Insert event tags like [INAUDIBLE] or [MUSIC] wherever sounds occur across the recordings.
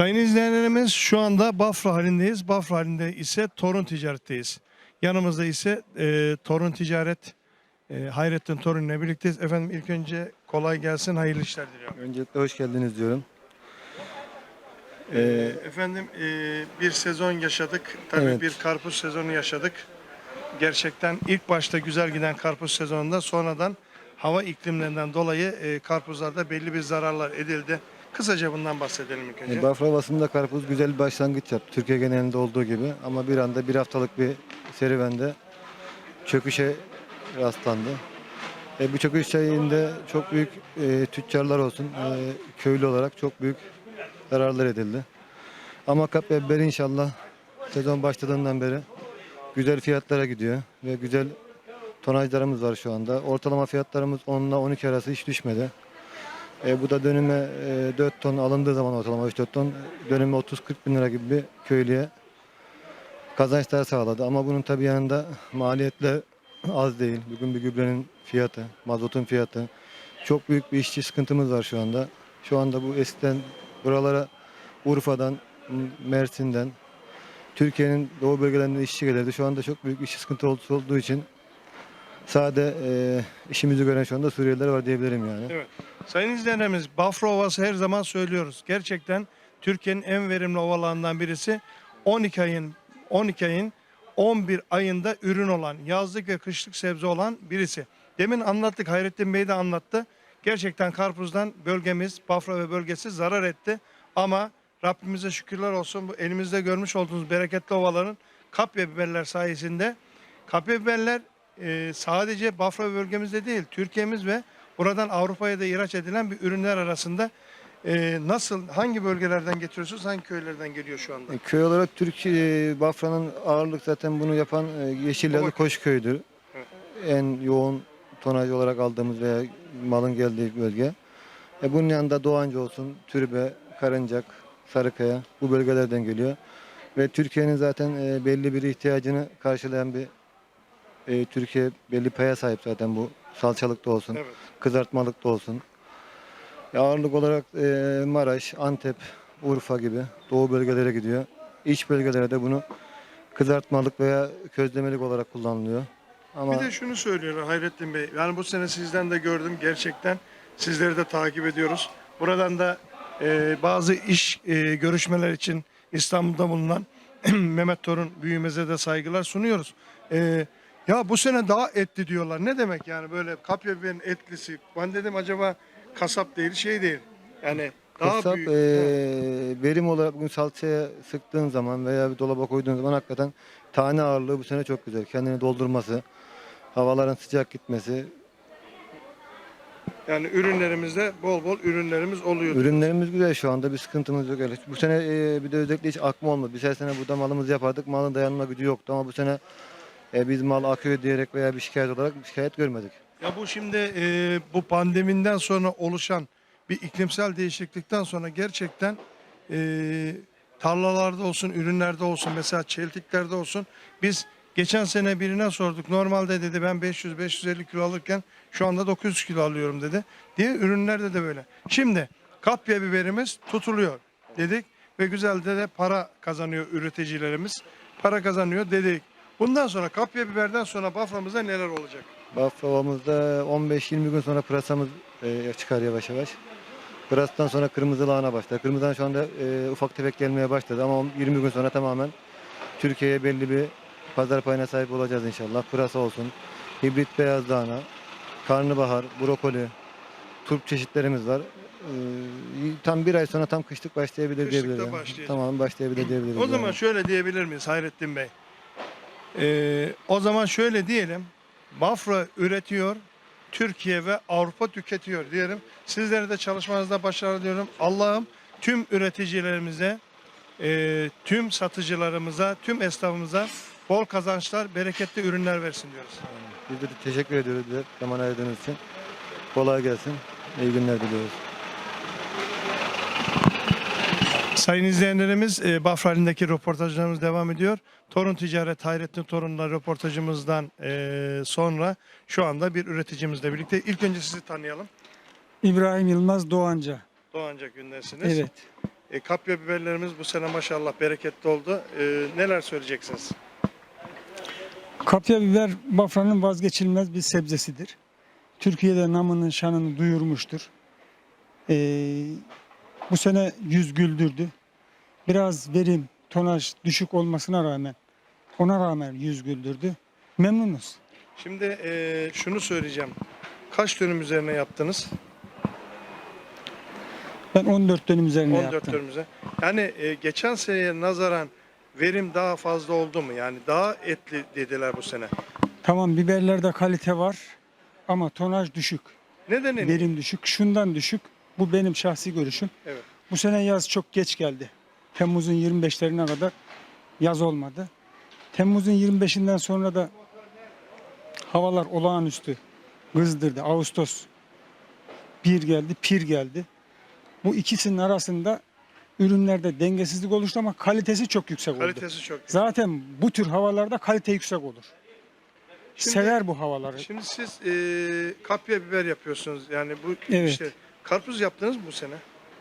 Sayın izleyenlerimiz şu anda Bafra halindeyiz. Bafra halinde ise Torun Ticaret'teyiz. Yanımızda ise e, Torun Ticaret e, Hayrettin Torun ile birlikteyiz. Efendim ilk önce kolay gelsin, hayırlı işler diliyorum. Öncelikle hoş geldiniz diyorum. Ee, efendim e, bir sezon yaşadık. Tabii Evet. bir karpuz sezonu yaşadık. Gerçekten ilk başta güzel giden karpuz sezonunda sonradan hava iklimlerinden dolayı e, karpuzlarda belli bir zararlar edildi. Kısaca bundan bahsedelim ilk önce. e, Bafra Ovası'nda karpuz güzel bir başlangıç yaptı. Türkiye genelinde olduğu gibi. Ama bir anda bir haftalık bir serüvende çöküşe rastlandı. E, bu çöküş şeyinde çok büyük e, tüccarlar olsun, e, köylü olarak çok büyük zararlar edildi. Ama kapya biber inşallah sezon başladığından beri güzel fiyatlara gidiyor ve güzel tonajlarımız var şu anda. Ortalama fiyatlarımız 10 ile 12 arası hiç düşmedi. E, bu da dönüme e, 4 ton alındığı zaman ortalama 3-4 ton dönüme 30-40 bin lira gibi bir köylüye kazançlar sağladı. Ama bunun tabii yanında maliyetler az değil. Bugün bir gübrenin fiyatı, mazotun fiyatı. Çok büyük bir işçi sıkıntımız var şu anda. Şu anda bu eskiden buralara Urfa'dan, Mersin'den, Türkiye'nin doğu bölgelerinden işçi gelirdi. Şu anda çok büyük işçi sıkıntı olduğu olduğu için sade e, işimizi gören şu anda Suriyeliler var diyebilirim yani. Evet. Sayın izleyenlerimiz Bafra Ovası her zaman söylüyoruz. Gerçekten Türkiye'nin en verimli ovalarından birisi 12 ayın 12 ayın 11 ayında ürün olan, yazlık ve kışlık sebze olan birisi. Demin anlattık, Hayrettin Bey de anlattı. Gerçekten karpuzdan bölgemiz, Bafra ve bölgesi zarar etti. Ama Rabbimize şükürler olsun bu elimizde görmüş olduğunuz bereketli ovaların kapya biberler sayesinde kapya biberler e, sadece Bafra bölgemizde değil, Türkiye'miz ve buradan Avrupa'ya da ihraç edilen bir ürünler arasında e, nasıl, hangi bölgelerden getiriyorsunuz, hangi köylerden geliyor şu anda? E, Köy olarak Türkiye, Bafra'nın ağırlık zaten bunu yapan e, Yeşilyalı Koşköy'dür. Evet. En yoğun tonaj olarak aldığımız veya malın geldiği bölge. E bunun yanında Doğancı olsun, Türbe, Karıncak, Sarıkaya bu bölgelerden geliyor. Ve Türkiye'nin zaten e, belli bir ihtiyacını karşılayan bir e, Türkiye belli paya sahip zaten bu salçalıkta olsun, Evet. kızartmalıkta olsun. E, ağırlık olarak e, Maraş, Antep, Urfa gibi doğu bölgelere gidiyor. İç bölgelere de bunu kızartmalık veya közlemelik olarak kullanılıyor. Ama Bir de şunu söylüyor Hayrettin Bey. Yani bu sene sizden de gördüm gerçekten. Sizleri de takip ediyoruz. Buradan da e, bazı iş e, görüşmeler için İstanbul'da bulunan [CLEARS THROAT] Mehmet Torun büyüğümüze de saygılar sunuyoruz. E, ya bu sene daha etli diyorlar. Ne demek yani böyle kapya biberin etlisi? Ben dedim acaba kasap değil şey değil. Yani daha kasap büyük. e, verim olarak bugün salçaya sıktığın zaman veya bir dolaba koyduğun zaman hakikaten tane ağırlığı bu sene çok güzel. Kendini doldurması, havaların sıcak gitmesi. Yani ürünlerimizde bol bol ürünlerimiz oluyor. Ürünlerimiz güzel şu anda bir sıkıntımız yok. öyle. Bu sene bir de özellikle hiç akma olmadı. Biz her sene burada malımızı yapardık. Malın dayanma gücü yoktu ama bu sene e, biz mal akıyor diyerek veya bir şikayet olarak bir şikayet görmedik. Ya bu şimdi e, bu pandemiden sonra oluşan bir iklimsel değişiklikten sonra gerçekten e, tarlalarda olsun, ürünlerde olsun, mesela çeltiklerde olsun biz geçen sene birine sorduk. Normalde dedi ben 500-550 kilo alırken şu anda 900 kilo alıyorum dedi. Diye ürünlerde de böyle. Şimdi kapya biberimiz tutuluyor dedik ve güzel de, de para kazanıyor üreticilerimiz. Para kazanıyor dedik. Bundan sonra kapya biberden sonra Bafra'mızda neler olacak? Bafravamızda 15-20 gün sonra pırasamız e, çıkar yavaş yavaş. Pırastan sonra kırmızı lahana başlar. Kırmızı lahana şu anda e, ufak tefek gelmeye başladı ama 20 gün sonra tamamen Türkiye'ye belli bir pazar payına sahip olacağız inşallah. Pırasa olsun, hibrit beyaz lahana, karnabahar, brokoli, turp çeşitlerimiz var. E, tam bir ay sonra tam kışlık başlayabilir Kışlıkta diyebiliriz. yani. başlayacak. Tamam başlayabilir diyebiliriz. O zaman yani. şöyle diyebilir miyiz Hayrettin Bey? Ee, o zaman şöyle diyelim. Bafra üretiyor, Türkiye ve Avrupa tüketiyor diyelim. Sizlere de çalışmanızda başarılı diyorum. Allah'ım tüm üreticilerimize, e, tüm satıcılarımıza, tüm esnafımıza bol kazançlar, bereketli ürünler versin diyoruz. Biz de teşekkür ediyoruz bize zaman ayırdığınız için. Kolay gelsin. İyi günler diliyoruz. Sayın izleyenlerimiz e, Bafra halindeki röportajlarımız devam ediyor. Torun Ticaret Hayrettin Torun'la röportajımızdan e, sonra şu anda bir üreticimizle birlikte. İlk önce sizi tanıyalım. İbrahim Yılmaz Doğanca. Doğancak gündesiniz. Evet. E, kapya biberlerimiz bu sene maşallah bereketli oldu. E, neler söyleyeceksiniz? Kapya biber Bafra'nın vazgeçilmez bir sebzesidir. Türkiye'de namını şanını duyurmuştur. Ee, bu sene yüz güldürdü. Biraz verim, tonaj düşük olmasına rağmen ona rağmen yüz güldürdü. Memnunuz. Şimdi e, şunu söyleyeceğim. Kaç dönüm üzerine yaptınız? Ben 14 dönüm üzerine 14 yaptım. dönüm üzerine. Yani e, geçen seneye nazaran verim daha fazla oldu mu? Yani daha etli dediler bu sene. Tamam biberlerde kalite var ama tonaj düşük. Nedeni ne? Verim düşük. Şundan düşük. Bu benim şahsi görüşüm. Evet. Bu sene yaz çok geç geldi. Temmuz'un 25'lerine kadar yaz olmadı. Temmuz'un 25'inden sonra da havalar olağanüstü kızdırdı. Ağustos bir geldi, pir geldi. Bu ikisinin arasında ürünlerde dengesizlik oluştu ama kalitesi çok yüksek oldu. Kalitesi çok. Zaten bu tür havalarda kalite yüksek olur. Şimdi- Sever bu havaları. Şimdi siz e, kapya biber yapıyorsunuz. Yani bu Evet. işte karpuz yaptınız mı bu sene?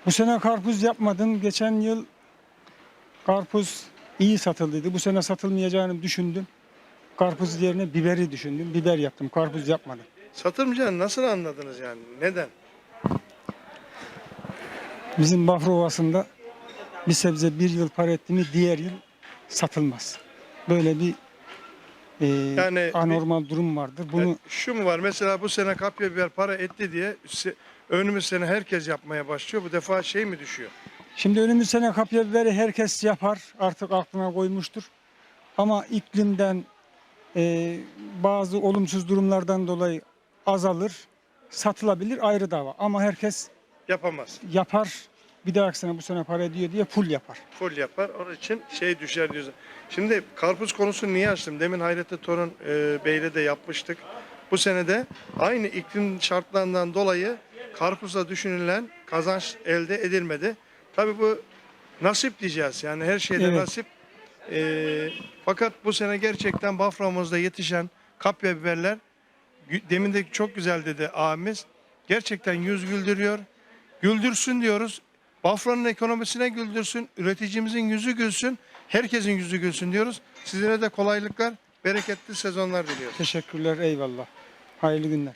Bu sene karpuz yapmadım. Geçen yıl karpuz iyi satıldıydı. Bu sene satılmayacağını düşündüm. Karpuz yerine biberi düşündüm. Biber yaptım. Karpuz yapmadım. Satılmayacağını nasıl anladınız yani? Neden? Bizim Bafra Ovası'nda bir sebze bir yıl para etti mi diğer yıl satılmaz. Böyle bir e, Yani anormal durum vardır. Bunu Yani şu mu var? Mesela bu sene kapya biber para etti diye önümüz sene herkes yapmaya başlıyor. Bu defa şey mi düşüyor? Şimdi önümüz sene kapya biberi herkes yapar. Artık aklına koymuştur. Ama iklimden e, bazı olumsuz durumlardan dolayı azalır. Satılabilir ayrı dava. Ama herkes Yapamaz. yapar. Bir dahaki sene bu sene para ediyor diye full yapar. Full yapar. Onun için şey düşer diyorsun. Şimdi karpuz konusunu niye açtım? Demin Hayrettin Torun e, Bey'le de yapmıştık. Bu sene de aynı iklim şartlarından dolayı karpuzla düşünülen kazanç elde edilmedi. Tabii bu nasip diyeceğiz. Yani her şeyde Evet. nasip. E, fakat bu sene gerçekten Bafra'mızda yetişen kapya biberler demin de çok güzel dedi abimiz. Gerçekten yüz güldürüyor. Güldürsün diyoruz. Bafra'nın ekonomisine güldürsün, üreticimizin yüzü gülsün, herkesin yüzü gülsün diyoruz. Sizlere de kolaylıklar, bereketli sezonlar diliyoruz. Teşekkürler eyvallah. Hayırlı günler.